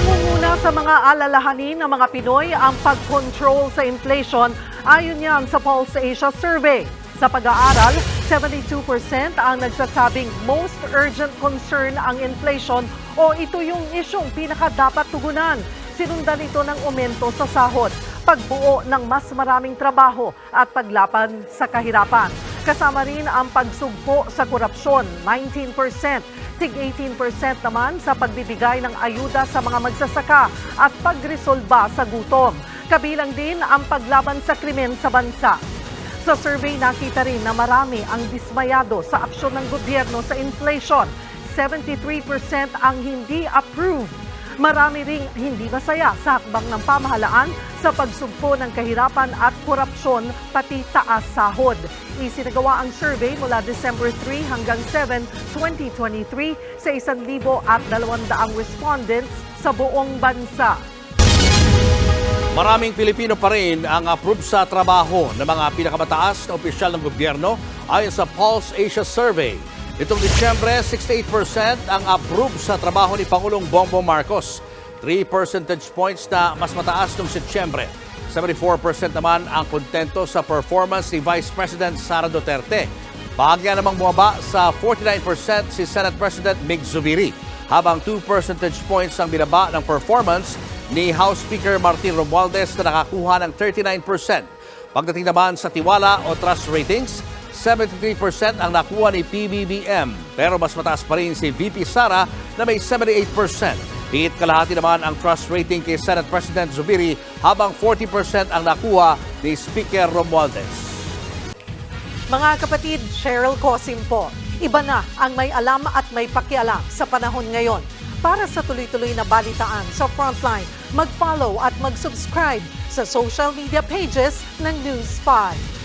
Nangunguna sa mga alalahanin ng mga Pinoy ang pag-control sa inflation ayon yan sa Pulse Asia Survey. Sa pag-aaral, 72% ang nagsasabing most urgent concern ang inflation o ito yung isyong pinaka-dapat tugunan. Sinundan ito ng aumento sa sahod, pagbuo ng mas maraming trabaho at paglapan sa kahirapan. Kasama rin ang pagsugpo sa korupsyon, 19%. Tig 18% naman sa pagbibigay ng ayuda sa mga magsasaka at pagresolba sa gutom. Kabilang din ang paglaban sa krimen sa bansa. Sa survey nakita rin na marami ang dismayado sa aksyon ng gobyerno sa inflation. 73% ang hindi approved. Marami ring hindi masaya sa hakbang ng pamahalaan sa pagsugpo ng kahirapan at korupsyon pati taas sahod. Isinagawa ang survey mula December 3 hanggang 7, 2023 sa 1,000 at 200 respondents sa buong bansa. Maraming Pilipino pa rin ang approve sa trabaho ng mga pinakamataas na opisyal ng gobyerno ayon sa Pulse Asia Survey. Itong Disyembre, 68% ang approve sa trabaho ni Pangulong Bongbong Marcos. 3 percentage points na mas mataas noong Setyembre. 74% naman ang kontento sa performance ni Vice President Sara Duterte. Bahagya namang bumaba sa 49% si Senate President Mig Zubiri, habang 2 percentage points ang binaba ng performance ni House Speaker Martin Romualdez na nakakuha ng 39%. Pagdating naman sa tiwala o trust ratings, 73% ang nakuha ni PBBM pero mas mataas pa rin si VP Sara na may 78%. Higit kalahati naman ang trust rating kay Senate President Zubiri habang 40% ang nakuha ni Speaker Romualdez. Mga kapatid, Cheryl Cosim po. Iba na ang may alam at may pakialam sa panahon ngayon. Para sa tuloy-tuloy na balitaan sa Frontline, mag-follow at mag-subscribe sa social media pages ng News 5.